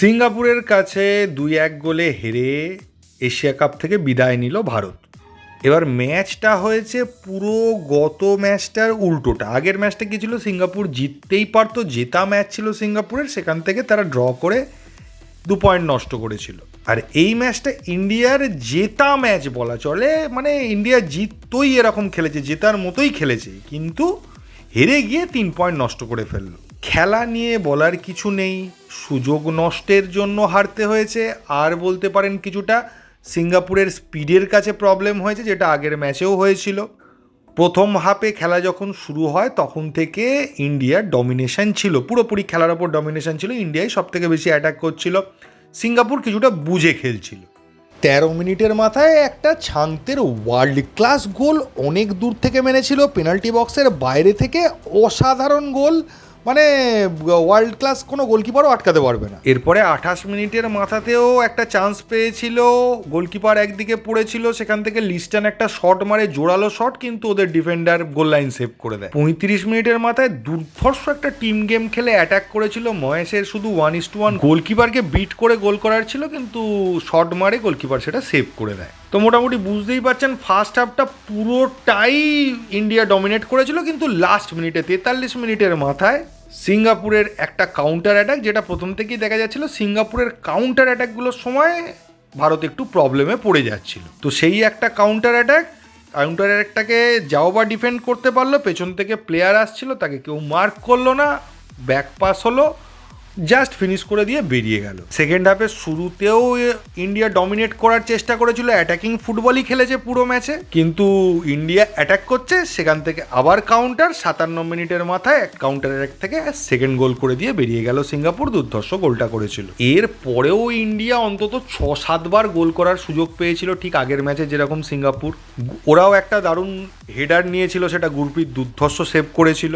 সিঙ্গাপুরের কাছে দুই এক গোলে হেরে এশিয়া কাপ থেকে বিদায় নিল ভারত। এবার ম্যাচটা হয়েছে পুরো গত ম্যাচটার উল্টোটা। আগের ম্যাচটা কী ছিল? সিঙ্গাপুর জিততেই পারতো, জেতা ম্যাচ ছিল সিঙ্গাপুরের, সেখান থেকে তারা ড্র করে দু পয়েন্ট নষ্ট করেছিল। আর এই ম্যাচটা ইন্ডিয়ার জেতা ম্যাচ বলা চলে মানে ইন্ডিয়া জিততই এরকম খেলেছে, জেতার মতোই খেলেছে। কিন্তু হেরে গিয়ে তিন পয়েন্ট নষ্ট করে ফেলল। খেলা নিয়ে বলার কিছু নেই। সুযোগ নষ্টের জন্য হারতে হয়েছে। আর বলতে পারেন কিছুটা, সিঙ্গাপুরের স্পিডের কাছে প্রবলেম হয়েছে, যেটা আগের ম্যাচেও হয়েছিল। প্রথম হাফে খেলা যখন শুরু হয়, তখন থেকে ইন্ডিয়ার ডমিনেশন ছিল। পুরোপুরি খেলার ওপর ডমিনেশন ছিল। ইন্ডিয়াই সব থেকে বেশি অ্যাটাক করছিল। সিঙ্গাপুর কিছুটা বুঝে খেলছিল। তেরো মিনিটের মাথায় একটা ছাংতের ওয়ার্ল্ড ক্লাস গোল অনেক দূর থেকে মেরেছিল পেনাল্টি বক্সের বাইরে থেকে অসাধারণ গোল মানে ওয়ার্ল্ড ক্লাস কোনো গোলকিপারও আটকাতে পারবে না। এরপরে আঠাশ মিনিটের মাথাতেও একটা চান্স পেয়েছিল। গোলকিপার একদিকে পড়েছিল, সেখান থেকে লিস্টান একটা শট মারে, জোরালো শট কিন্তু ওদের ডিফেন্ডার গোল লাইন সেভ করে দেয়। পঁয়ত্রিশ মিনিটের মাথায় দুর্ধর্ষ একটা টিম গেম খেলে অ্যাটাক করেছিল মহেশের, শুধু ওয়ান ইস টু ওয়ান গোলকিপারকে বিট করে গোল করার ছিল, কিন্তু শট মারে গোলকিপার সেটা সেভ করে দেয়। তো মোটামুটি বুঝতেই পারছেন ফার্স্ট হাফটা পুরোটাই ইন্ডিয়া ডমিনেট করেছিল, কিন্তু লাস্ট মিনিটে তেতাল্লিশ মিনিটের মাথায় সিঙ্গাপুরের একটা কাউন্টার অ্যাটাক যেটা প্রথম থেকেই দেখা যাচ্ছিল, সিঙ্গাপুরের কাউন্টার অ্যাটাকগুলোর সময় ভারত একটু প্রবলেমে পড়ে যাচ্ছিল। তো সেই একটা কাউন্টার অ্যাটাক কাউন্টার অ্যাটাকটাকে যাও বা ডিফেন্ড করতে পারল, পেছন থেকে প্লেয়ার আসছিল, তাকে কেউ মার্ক করল না ব্যাক পাস হলো জাস্ট ফিনিশ করে দিয়ে বেরিয়ে গেল। সেকেন্ড হাফের শুরুতেও ইন্ডিয়া ডমিনেট করার চেষ্টা করেছিল অ্যাটাকিং ফুটবলই খেলেছে পুরো ম্যাচে কিন্তু ইন্ডিয়া অ্যাটাক করছে, সেখান থেকে আবার কাউন্টার সাতান্ন মিনিটের মাথায় কাউন্টার অ্যাটাক থেকে সেকেন্ড গোল করে দিয়ে বেরিয়ে গেল সিঙ্গাপুর, দুর্ধর্ষ গোলটা করেছিল। এর পরেও ইন্ডিয়া অন্তত ছ সাতবার গোল করার সুযোগ পেয়েছিল, ঠিক আগের ম্যাচে যেরকম সিঙ্গাপুর। ওরাও একটা দারুণ হেডার নিয়েছিল, সেটা গুরপ্রীত দুর্ধর্ষ সেভ করেছিল।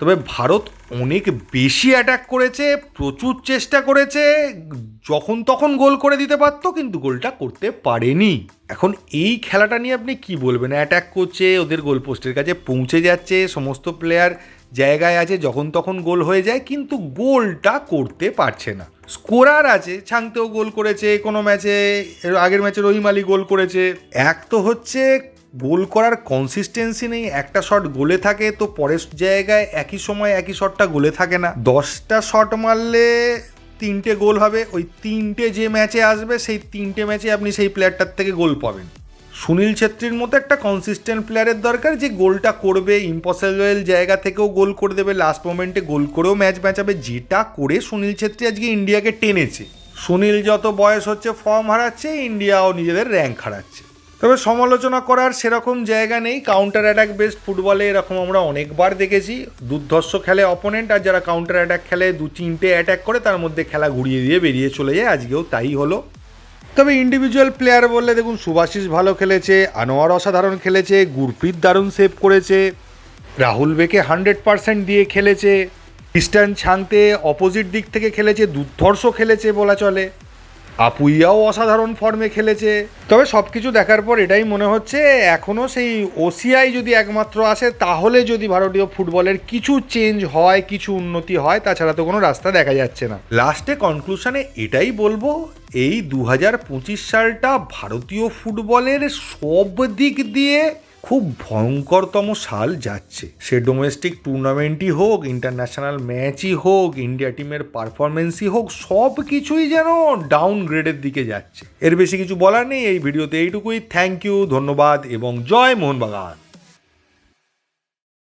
তবে ভারত অনেক বেশি অ্যাটাক করেছে, প্রচুর চেষ্টা করেছে, যখন তখন গোল করে দিতে পারতো, কিন্তু গোলটা করতে পারেনি। এখন এই খেলাটা নিয়ে আপনি কি বলবেন? অ্যাটাক করছে, ওদের গোল পোস্টের কাছে পৌঁছে যাচ্ছে, সমস্ত প্লেয়ার জায়গায় আছে, যখন তখন গোল হয়ে যায়, কিন্তু গোলটা করতে পারছে না। স্কোরার আছে, ছাংতেও গোল করেছে, কোনো ম্যাচে আগের ম্যাচে রহিম আলী গোল করেছে। এক তো হচ্ছে গোল করার কনসিস্টেন্সি নেই, একটা শট গোলে থাকে, তো পরের জায়গায় একই সময় একই শটটা গোলে থাকে না। দশটা শট মারলে তিনটে গোল হবে, ওই তিনটে যে ম্যাচে আসবে, সেই তিনটে ম্যাচে আপনি সেই প্লেয়ারটার থেকে গোল পাবেন। সুনীল ছেত্রীর মতো একটা কনসিস্টেন্ট প্লেয়ারের দরকার, যে গোলটা করবে ইম্পসিবল জায়গা থেকেও গোল করে দেবে লাস্ট মোমেন্টে গোল করেও ম্যাচ ম্যাচাবে যেটা করে সুনীল ছেত্রী আজকে ইন্ডিয়াকে টেনেছে। সুনীল যত বয়স হচ্ছে ফর্ম হারাচ্ছে ইন্ডিয়াও নিজেদের র্যাঙ্ক হারাচ্ছে। তবে সমালোচনা করার সেরকম জায়গা নেই। কাউন্টার অ্যাটাক বেসড ফুটবলে এরকম আমরা অনেকবার দেখেছি। দুর্ধর্ষ খেলে অপোনেন্ট আর যারা কাউন্টার অ্যাটাক খেলে দু তিনটে অ্যাটাক করে, তার মধ্যে খেলা ঘুরিয়ে দিয়ে বেরিয়ে চলে যায়। আজকেও তাই হলো। তবে ইন্ডিভিজুয়াল প্লেয়ার বললে দেখুন সুভাশিস ভালো খেলেছে, আনোয়ার অসাধারণ খেলেছে, গুরপ্রীত দারুণ সেভ করেছে, রাহুল বেকে হান্ড্রেড পার্সেন্ট দিয়ে খেলেছে ইস্টার্ন ছাংতে অপোজিট দিক থেকে খেলেছে, দুর্ধর্ষ খেলেছে বলা চলে। আপুইয়াও অসাধারণ ফর্মে খেলেছে। তবে সব কিছু দেখার পর এটাই মনে হচ্ছে এখনও সেই ওসিআই যদি একমাত্র আসে, তাহলে যদি ভারতীয় ফুটবলের কিছু চেঞ্জ হয়, কিছু উন্নতি হয়, তাছাড়া তো কোনো রাস্তা দেখা যাচ্ছে না। লাস্টে কনক্লুশনে এটাই বলব, এই দু হাজার পঁচিশ সালটা ভারতীয় ফুটবলের সব দিক দিয়ে খুব ভয়ঙ্করতম সাল যাচ্ছে। সে ডোমেস্টিক টুর্নামেন্টই হোক ইন্টারন্যাশনাল ম্যাচই হোক ইন্ডিয়া টিমের পারফরমেন্সই হোক, সব কিছুই যেন ডাউনগ্রেডের দিকে যাচ্ছে। এর বেশি কিছু বলার নেই, এই ভিডিওতে এইটুকুই। থ্যাংক ইউ ধন্যবাদ এবং জয় মোহনবাগান।